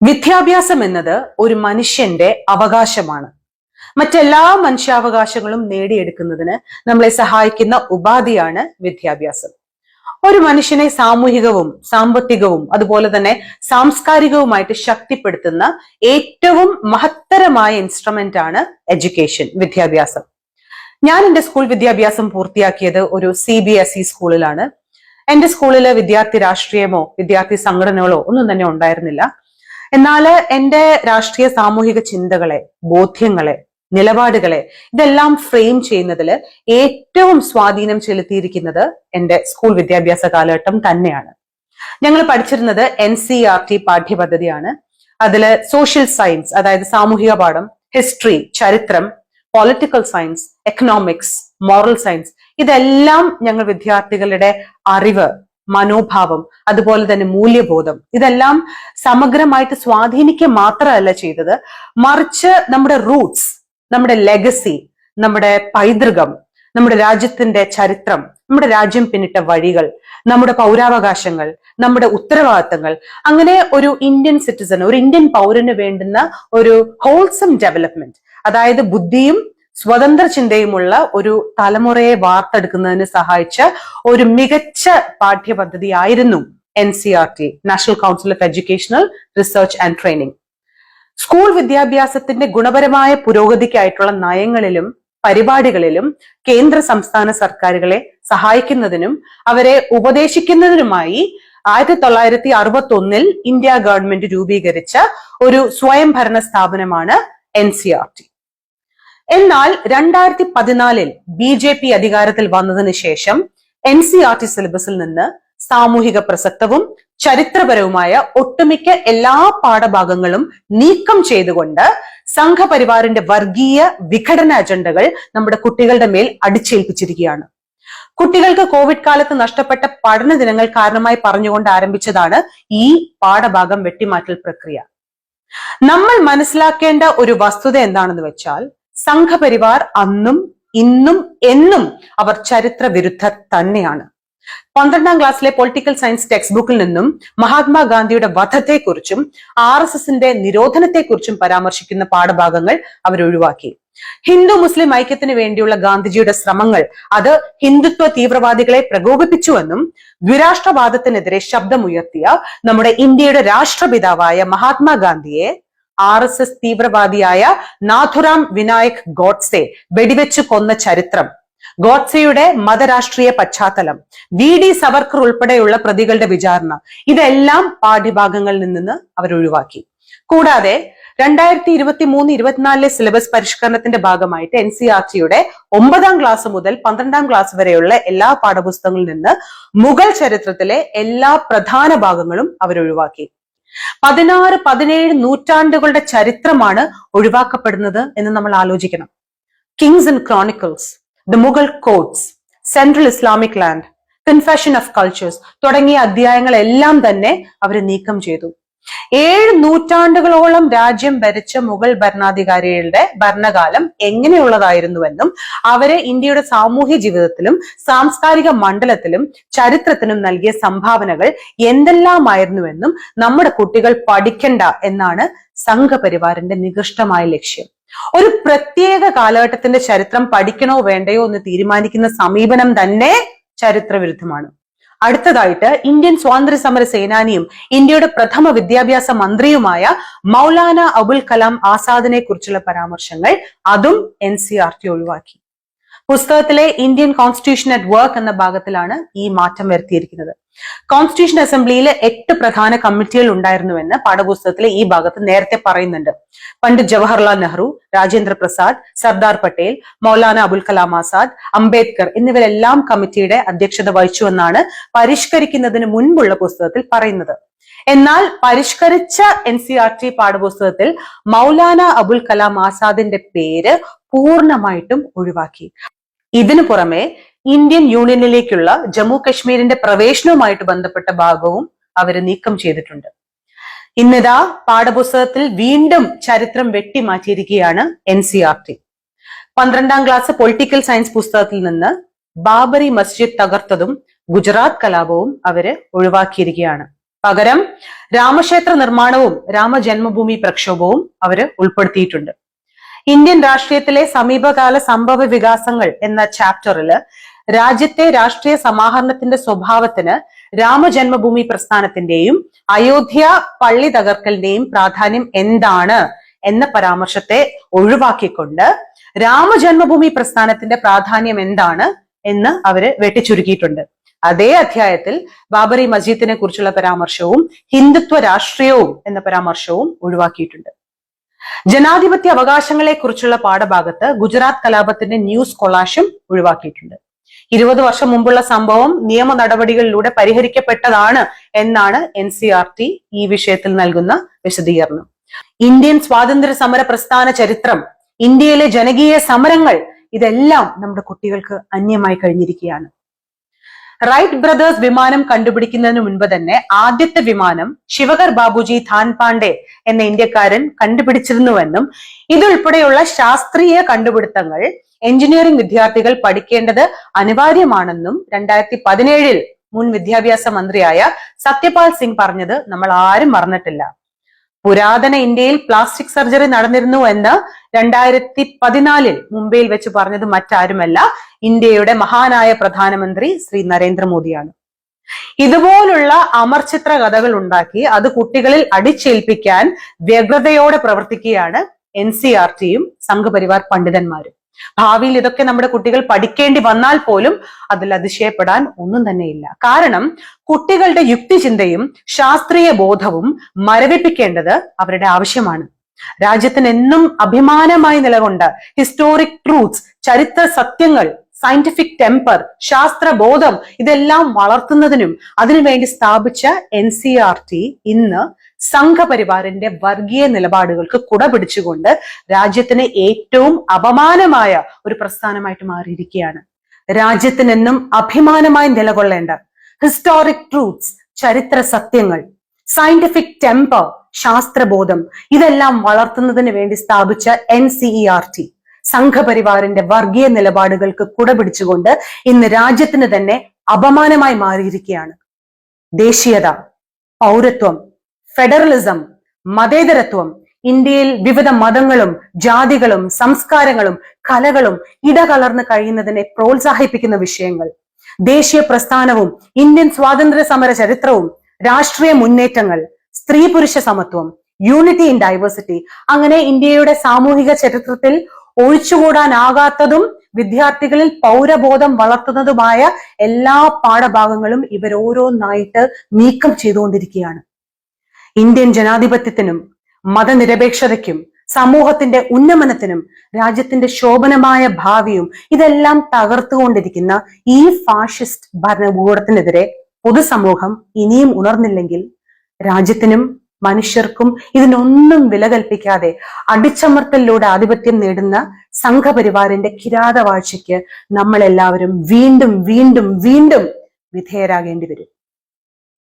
വിദ്യാഭ്യാസം എന്നത് ഒരു മനുഷ്യന്റെ അവകാശമാണ്. മറ്റെല്ലാ മനുഷ്യാവകാശങ്ങളും നേടിയെടുക്കുന്നതിന് നമ്മളെ സഹായിക്കുന്ന ഉപാധിയാണ് വിദ്യാഭ്യാസം. ഒരു മനുഷ്യനെ സാമൂഹികവും സാമ്പത്തികവും അതുപോലെ തന്നെ സാംസ്കാരികവുമായിട്ട് ശക്തിപ്പെടുത്തുന്ന ഏറ്റവും മഹത്തരമായ ഇൻസ്ട്രുമെന്റ് ആണ് എഡ്യൂക്കേഷൻ വിദ്യാഭ്യാസം. ഞാൻ എന്റെ സ്കൂൾ വിദ്യാഭ്യാസം പൂർത്തിയാക്കിയത് ഒരു സി ബി എസ് ഇ സ്കൂളിലാണ് എന്റെ സ്കൂളിലെ വിദ്യാർത്ഥി രാഷ്ട്രീയമോ വിദ്യാർത്ഥി സംഘടനകളോ ഒന്നും തന്നെ ഉണ്ടായിരുന്നില്ല. എന്നാൽ എന്റെ രാഷ്ട്രീയ സാമൂഹിക ചിന്തകളെ ബോധ്യങ്ങളെ നിലപാടുകളെ ഇതെല്ലാം ഫ്രെയിം ചെയ്യുന്നതിൽ ഏറ്റവും സ്വാധീനം ചെലുത്തിയിരിക്കുന്നത് എന്റെ സ്കൂൾ വിദ്യാഭ്യാസ കാലഘട്ടം തന്നെയാണ്. ഞങ്ങൾ പഠിച്ചിരുന്നത് എൻ സി ആർ ടി പാഠ്യപദ്ധതിയാണ്. അതിൽ സോഷ്യൽ സയൻസ് അതായത് സാമൂഹിക പാഠം ഹിസ്റ്ററി ചരിത്രം political science economics moral science ഇതെല്ലാം ഞങ്ങൾ വിദ്യാർത്ഥികളുടെ അറിവ് മനോഭാവം അതുപോലെ തന്നെ മൂല്യബോധം. ഇതെല്ലാം സമഗ്രമായിട്ട് സ്വാധീനിക്കുക മാത്രമല്ല ചെയ്തത്. മറിച്ച് നമ്മുടെ റൂട്ട്സ് നമ്മുടെ ലെഗസി നമ്മുടെ പൈതൃകം നമ്മുടെ രാജ്യത്തിന്റെ ചരിത്രം നമ്മുടെ രാജ്യം പിന്നിട്ട വഴികൾ നമ്മുടെ പൗരാവകാശങ്ങൾ നമ്മുടെ ഉത്തരവാദിത്തങ്ങൾ. അങ്ങനെ ഒരു ഇന്ത്യൻ സിറ്റിസൺ ഒരു ഇന്ത്യൻ പൗരന് വേണ്ടുന്ന ഒരു ഹോൾസം ഡെവലപ്മെന്റ് അതായത് ബുദ്ധിയും സ്വതന്ത്ര ചിന്തയുമുള്ള ഒരു തലമുറയെ വാർത്തെടുക്കുന്നതിന് സഹായിച്ച ഒരു മികച്ച പാഠ്യപദ്ധതിയായിരുന്നു N C R T National Council of Educational Research and Training school വിദ്യാഭ്യാസത്തിന്റെ ഗുണപരമായ പുരോഗതിക്കായിട്ടുള്ള നയങ്ങളിലും പരിപാടികളിലും കേന്ദ്ര സംസ്ഥാന സർക്കാരുകളെ സഹായിക്കുന്നതിനും അവരെ ഉപദേശിക്കുന്നതിനുമായി ആയിരത്തി തൊള്ളായിരത്തി അറുപത്തി ഒന്നിൽ ഇന്ത്യ ഗവൺമെന്റ് രൂപീകരിച്ച ഒരു സ്വയംഭരണ സ്ഥാപനമാണ് എൻ സി ആർ ടി എന്നാൽ രണ്ടായിരത്തി പതിനാലിൽ ബി ജെ പി അധികാരത്തിൽ വന്നതിന് ശേഷം എൻ സി ആർ ടി സിലബസിൽ നിന്ന് സാമൂഹിക പ്രസക്തവും ചരിത്രപരവുമായ ഒട്ടുമിക്ക എല്ലാ പാഠഭാഗങ്ങളും നീക്കം ചെയ്തുകൊണ്ട് സംഘപരിവാറിന്റെ വർഗീയ വിഘടന അജണ്ടകൾ നമ്മുടെ കുട്ടികളുടെ മേൽ അടിച്ചേൽപ്പിച്ചിരിക്കുകയാണ്. കുട്ടികൾക്ക് കോവിഡ് കാലത്ത് നഷ്ടപ്പെട്ട പഠന ദിനങ്ങൾ കാരണമായി പറഞ്ഞുകൊണ്ട് ആരംഭിച്ചതാണ് ഈ പാഠഭാഗം വെട്ടിമാറ്റൽ പ്രക്രിയ. നമ്മൾ മനസ്സിലാക്കേണ്ട ഒരു വസ്തുത എന്താണെന്ന് വെച്ചാൽ സംഘപരിവാർ അന്നും ഇന്നും എന്നും അവർ ചരിത്ര വിരുദ്ധർ തന്നെയാണ്. പന്ത്രണ്ടാം ക്ലാസ്സിലെ പൊളിറ്റിക്കൽ സയൻസ് ടെക്സ്റ്റ് ബുക്കിൽ നിന്നും മഹാത്മാഗാന്ധിയുടെ വധത്തെക്കുറിച്ചും ആർ എസ് എസിന്റെ നിരോധനത്തെക്കുറിച്ചും പരാമർശിക്കുന്ന പാഠഭാഗങ്ങൾ അവർ ഒഴിവാക്കി ഹിന്ദു മുസ്ലിം ഐക്യത്തിന് വേണ്ടിയുള്ള ഗാന്ധിജിയുടെ ശ്രമങ്ങൾ അത് ഹിന്ദുത്വ തീവ്രവാദികളെ പ്രകോപിപ്പിച്ചുവെന്നും ദ്വിരാഷ്ട്രവാദത്തിനെതിരെ ശബ്ദമുയർത്തിയ നമ്മുടെ ഇന്ത്യയുടെ രാഷ്ട്രപിതാവായ മഹാത്മാഗാന്ധിയെ ആർ എസ് എസ് തീവ്രവാദിയായ നാഥുറാം വിനായക് ഗോഡ്സെ വെടിവെച്ച് കൊന്ന ചരിത്രം. ഗോഡ്സെയുടെ മതരാഷ്ട്രീയ പശ്ചാത്തലം വി ഡി സവർക്കർ ഉൾപ്പെടെയുള്ള പ്രതികളുടെ വിചാരണ ഇതെല്ലാം പാഠ്യഭാഗങ്ങളിൽ നിന്ന് അവർ ഒഴിവാക്കി കൂടാതെ രണ്ടായിരത്തി ഇരുപത്തി മൂന്ന് ഇരുപത്തിനാലിലെ സിലബസ് പരിഷ്കരണത്തിന്റെ ഭാഗമായിട്ട് എൻ സി ആർ ടിയുടെ ഒമ്പതാം ക്ലാസ് മുതൽ പന്ത്രണ്ടാം ക്ലാസ് വരെയുള്ള എല്ലാ പാഠപുസ്തകങ്ങളിൽ നിന്ന് മുഗൾ ചരിത്രത്തിലെ എല്ലാ പ്രധാന ഭാഗങ്ങളും അവർ ഒഴിവാക്കി പതിനാറ് പതിനേഴ് നൂറ്റാണ്ടുകളുടെ ചരിത്രമാണ് ഒഴിവാക്കപ്പെടുന്നത് എന്ന് നമ്മൾ ആലോചിക്കണം. Kings and chronicles the Mughal courts central Islamic lands confession of cultures തുടങ്ങിയ അധ്യായങ്ങളെല്ലാം തന്നെ അവർ നീക്കം ചെയ്തു. ഏഴ് നൂറ്റാണ്ടുകളോളം രാജ്യം ഭരിച്ച മുഗൾ ഭരണാധികാരികളുടെ ഭരണകാലം എങ്ങനെയുള്ളതായിരുന്നുവെന്നും അവരെ ഇന്ത്യയുടെ സാമൂഹ്യ ജീവിതത്തിലും സാംസ്കാരിക മണ്ഡലത്തിലും ചരിത്രത്തിനും നൽകിയ സംഭാവനകൾ എന്തെല്ലാമായിരുന്നുവെന്നും നമ്മുടെ കുട്ടികൾ പഠിക്കണ്ട എന്നാണ് സംഘപരിവാറിന്റെ നികൃഷ്ടമായ ലക്ഷ്യം. ഒരു പ്രത്യേക കാലഘട്ടത്തിന്റെ ചരിത്രം പഠിക്കണോ വേണ്ടയോ എന്ന് തീരുമാനിക്കുന്ന സമീപനം തന്നെ ചരിത്രവിരുദ്ധമാണ്. അടുത്തതായിട്ട് ഇന്ത്യൻ സ്വാതന്ത്ര്യ സമര സേനാനിയും ഇന്ത്യയുടെ പ്രഥമ വിദ്യാഭ്യാസ മന്ത്രിയുമായ മൗലാന അബുൽ കലാം ആസാദിനെ കുറിച്ചുള്ള പരാമർശങ്ങൾ അതും എൻ സി ആർ ടി ഒഴിവാക്കി. പുസ്തകത്തിലെ ഇന്ത്യൻ കോൺസ്റ്റിറ്റ്യൂഷൻ അറ്റ് വർക്ക് എന്ന ഭാഗത്തിലാണ് ഈ മാറ്റം വരുത്തിയിരിക്കുന്നത്. കോൺസ്റ്റിറ്റ്യൂഷൻ അസംബ്ലിയിൽ എട്ട് പ്രധാന കമ്മിറ്റികൾ ഉണ്ടായിരുന്നുവെന്ന് പാഠപുസ്തകത്തിലെ ഈ ഭാഗത്ത് നേരത്തെ പറയുന്നുണ്ട്. പണ്ഡിറ്റ് ജവഹർലാൽ നെഹ്റു രാജേന്ദ്ര പ്രസാദ് സർദാർ പട്ടേൽ മൗലാന അബുൽ കലാം ആസാദ് അംബേദ്കർ എന്നിവരെല്ലാം കമ്മിറ്റിയുടെ അധ്യക്ഷത വഹിച്ചുവെന്നാണ് പരിഷ്കരിക്കുന്നതിന് മുൻപുള്ള പുസ്തകത്തിൽ പറയുന്നത്. എന്നാൽ പരിഷ്കരിച്ച എൻ സി ആർ ടി പാഠപുസ്തകത്തിൽ മൗലാന അബുൽ കലാം ആസാദിന്റെ പേര് പൂർണമായിട്ടും ഒഴിവാക്കി. ഇതിനു പുറമെ ഇന്ത്യൻ യൂണിയനിലേക്കുള്ള ജമ്മു കശ്മീരിന്റെ പ്രവേശനവുമായിട്ട് ബന്ധപ്പെട്ട ഭാഗവും അവർ നീക്കം ചെയ്തിട്ടുണ്ട്. ഇന്നിതാ പാഠപുസ്തകത്തിൽ വീണ്ടും ചരിത്രം വെട്ടിമാറ്റിയിരിക്കുകയാണ് എൻ സി ആർ ടി. പന്ത്രണ്ടാം ക്ലാസ് പൊളിറ്റിക്കൽ സയൻസ് പുസ്തകത്തിൽ നിന്ന് ബാബറി മസ്ജിദ് തകർത്തതും ഗുജറാത്ത് കലാപവും അവർ ഒഴിവാക്കിയിരിക്കുകയാണ്. പകരം രാമക്ഷേത്ര നിർമ്മാണവും രാമജന്മഭൂമി പ്രക്ഷോഭവും അവർ ഉൾപ്പെടുത്തിയിട്ടുണ്ട്. ഇന്ത്യൻ രാഷ്ട്രീയത്തിലെ സമീപകാല സംഭവ വികാസങ്ങൾ എന്ന ചാപ്റ്ററിൽ രാജ്യത്തെ രാഷ്ട്രീയ സമാഹരണത്തിന്റെ സ്വഭാവത്തിന് രാമജന്മഭൂമി പ്രസ്ഥാനത്തിന്റെയും അയോധ്യ പള്ളി തകർക്കലിന്റെയും പ്രാധാന്യം എന്താണ് എന്ന പരാമർശത്തെ ഒഴിവാക്കിക്കൊണ്ട് രാമജന്മഭൂമി പ്രസ്ഥാനത്തിന്റെ പ്രാധാന്യം എന്താണ് എന്ന് അവർ വെട്ടിച്ചുരുക്കിയിട്ടുണ്ട്. അതേ അധ്യായത്തിൽ ബാബറി മസ്ജിദിനെ കുറിച്ചുള്ള പരാമർശവും ഹിന്ദുത്വ രാഷ്ട്രീയവും എന്ന പരാമർശവും ഒഴിവാക്കിയിട്ടുണ്ട്. ജനാധിപത്യ അവകാശങ്ങളെ കുറിച്ചുള്ള പാഠഭാഗത്ത് ഗുജറാത്ത് കലാപത്തിന്റെ ന്യൂസ് കൊളാഷും ഒഴിവാക്കിയിട്ടുണ്ട്. ഇരുപത് വർഷം മുമ്പുള്ള സംഭവം നിയമ നടപടികളിലൂടെ പരിഹരിക്കപ്പെട്ടതാണ് എന്നാണ് എൻ സി ആർ ടി ഈ വിഷയത്തിൽ നൽകുന്ന വിശദീകരണം. ഇന്ത്യൻ സ്വാതന്ത്ര്യ സമര പ്രസ്ഥാന ചരിത്രം ഇന്ത്യയിലെ ജനകീയ സമരങ്ങൾ ഇതെല്ലാം നമ്മുടെ കുട്ടികൾക്ക് അന്യമായി കഴിഞ്ഞിരിക്കുകയാണ്. റൈറ്റ് ബ്രദേഴ്സ് വിമാനം കണ്ടുപിടിക്കുന്നതിന് മുൻപ് തന്നെ ആദ്യത്തെ വിമാനം ശിവകർ ബാബുജി ധാൻ പാണ്ഡെ എന്ന ഇന്ത്യക്കാരൻ കണ്ടുപിടിച്ചിരുന്നുവെന്നും ഇതുൾപ്പെടെയുള്ള ശാസ്ത്രീയ കണ്ടുപിടുത്തങ്ങൾ എഞ്ചിനീയറിംഗ് വിദ്യാർത്ഥികൾ പഠിക്കേണ്ടത് അനിവാര്യമാണെന്നും രണ്ടായിരത്തി പതിനേഴിൽ മുൻ വിദ്യാഭ്യാസ മന്ത്രിയായ സത്യപാൽ സിംഗ് പറഞ്ഞത് നമ്മൾ ആരും മറന്നിട്ടില്ല. പുരാതന ഇന്ത്യയിൽ പ്ലാസ്റ്റിക് സർജറി നടന്നിരുന്നു എന്ന് രണ്ടായിരത്തി പതിനാലിൽ മുംബൈയിൽ വെച്ച് പറഞ്ഞത് മറ്റാരുമല്ല. ഇന്ത്യയുടെ മഹാനായ പ്രധാനമന്ത്രി ശ്രീ നരേന്ദ്രമോദിയാണ്. ഇതുപോലുള്ള അമർചിത്ര കഥകൾ ഉണ്ടാക്കി അത് കുട്ടികളിൽ അടിച്ചേൽപ്പിക്കാൻ വ്യഗ്രതയോടെ പ്രവർത്തിക്കുകയാണ് എൻ സി ആർ ടിയും സംഘപരിവാർ പണ്ഡിതന്മാരും. ഭാവിയിൽ ഇതൊക്കെ നമ്മുടെ കുട്ടികൾ പഠിക്കേണ്ടി വന്നാൽ പോലും അതിൽ അതിശയപ്പെടാൻ ഒന്നും തന്നെയില്ല. കാരണം കുട്ടികളുടെ യുക്തിചിന്തയും ശാസ്ത്രീയ ബോധവും മരവിപ്പിക്കേണ്ടത് അവരുടെ ആവശ്യമാണ്. രാജ്യത്തിന് എന്നും അഭിമാനമായി നിലകൊണ്ട ഹിസ്റ്റോറിക് ട്രൂത്ത്സ് ചരിത്ര സത്യങ്ങൾ സയന്റിഫിക് ടെമ്പർ ശാസ്ത്രബോധം ഇതെല്ലാം വളർത്തുന്നതിനും അതിനുവേണ്ടി സ്ഥാപിച്ച എൻ സി ആർ ടി ഇന്ന് സംഘപരിവാറിന്റെ വർഗീയ നിലപാടുകൾക്ക് കുട പിടിച്ചുകൊണ്ട് രാജ്യത്തിന് ഏറ്റവും അപമാനമായ ഒരു പ്രസ്ഥാനമായിട്ട് മാറിയിരിക്കുകയാണ്. രാജ്യത്തിനെന്നും അഭിമാനമായി നിലകൊള്ളേണ്ട ഹിസ്റ്റോറിക് ട്രൂത്ത്സ് ചരിത്ര സത്യങ്ങൾ സയന്റിഫിക് ടെമ്പർ ശാസ്ത്രബോധം ഇതെല്ലാം വളർത്തുന്നതിന് വേണ്ടി സ്ഥാപിച്ച N C E R T സംഘപരിവാറിന്റെ വർഗീയ നിലപാടുകൾക്ക് കുട പിടിച്ചുകൊണ്ട് ഇന്ന് രാജ്യത്തിന് തന്നെ അപമാനമായി മാറിയിരിക്കുകയാണ്. ദേശീയത പൗരത്വം ഫെഡറലിസം മതേതരത്വം ഇന്ത്യയിൽ വിവിധ മതങ്ങളും ജാതികളും സംസ്കാരങ്ങളും കലകളും ഇടകലർന്ന് കഴിയുന്നതിനെ പ്രോത്സാഹിപ്പിക്കുന്ന വിഷയങ്ങൾ. ദേശീയ പ്രസ്ഥാനവും ഇന്ത്യൻ സ്വാതന്ത്ര്യ സമര ചരിത്രവും രാഷ്ട്രീയ മുന്നേറ്റങ്ങൾ സ്ത്രീ പുരുഷ സമത്വം യൂണിറ്റി ഇൻ ഡൈവേഴ്സിറ്റി അങ്ങനെ ഇന്ത്യയുടെ സാമൂഹിക ചരിത്രത്തിൽ ഒഴിച്ചുകൂടാനാകാത്തതും വിദ്യാർത്ഥികളിൽ പൗരബോധം വളർത്തുന്നതുമായ എല്ലാ പാഠഭാഗങ്ങളും ഇവരോരോന്നായിട്ട് നീക്കം ചെയ്തുകൊണ്ടിരിക്കുകയാണ്. ഇന്ത്യൻ ജനാധിപത്യത്തിനും മതനിരപേക്ഷതയ്ക്കും സമൂഹത്തിന്റെ ഉന്നമനത്തിനും രാജ്യത്തിന്റെ ശോഭനമായ ഭാവിയും ഇതെല്ലാം തകർത്തുകൊണ്ടിരിക്കുന്ന ഈ ഫാഷിസ്റ്റ് ഭരണകൂടത്തിനെതിരെ പൊതുസമൂഹം ഇനിയും ഉണർന്നില്ലെങ്കിൽ രാജ്യത്തിനും മനുഷ്യർക്കും ഇതിനൊന്നും വില കൽപ്പിക്കാതെ അടിച്ചമർത്തലിലൂടെ ആധിപത്യം നേടുന്ന സംഘപരിവാറിന്റെ കിരാതവാഴ്ചയ്ക്ക് നമ്മളെല്ലാവരും വീണ്ടും വീണ്ടും വീണ്ടും വിധേയരാകേണ്ടി വരും.